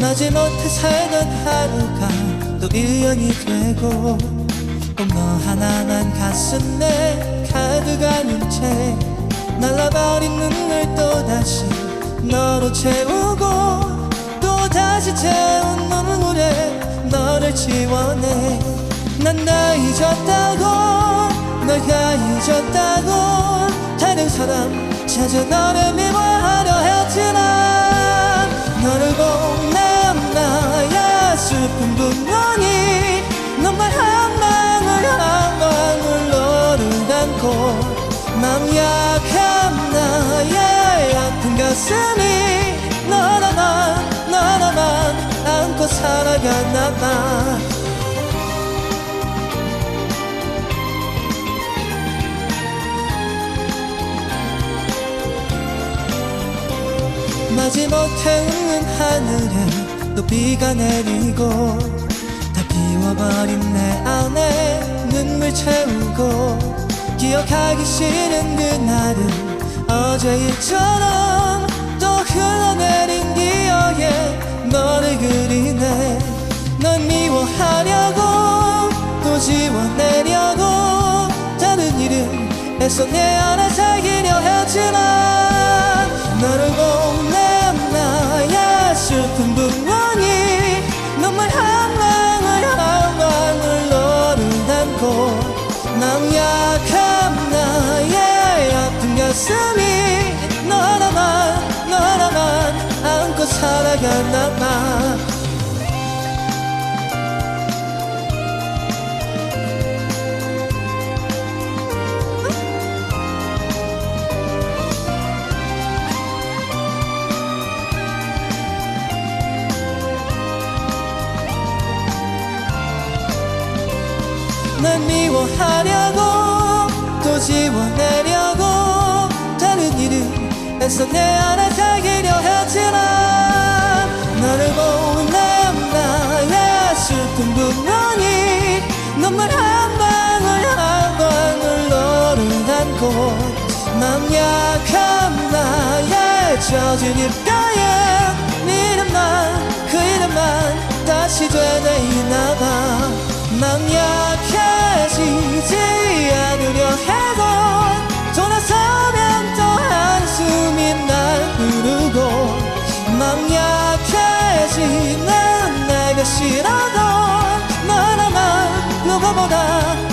마지못해 살던 하루가 또 1년이 되고 꼭 너 하나만 가슴에 가득 안은 채 날라버린 눈물 또다시 너로 채우고 또다시 채운 눈물에 너를 지워내. 난 나 잊었다고 너가 잊었다고 다른 사람 찾아 너를 미워하려 맘 약한 나의 아픈 가슴이 너 하나만 너 하나만 안고 살아가나 봐. 마지못해 웃는 하늘에 또 비가 내리고 다 비워버린 내 안에 눈물 채우고 기억하기 싫은 그 날은 어제 일처럼 또 흘러내린 기억에 너를 그리네. 널 미워하려고 또 지워내려고 다른 이름 애써 내 안에 새기려 했지만 너를 보낸 나의 슬픈 분명히 눈물 한 방울 한 방울 너를 담고 남 약한 나의 아픈 가슴이 너 하나만 너 하나만 안고 살아가나 봐. 날 미워하려고 또 이름 애써 내 안에 새기려 했지만 너를 보낸 나의 슬픈 분명히 눈물 한 방울 한 방울 너를 담고 맘 약한 나의 젖은 입가에 네 이름만 그 이름만 다시 되뇌이나 友だ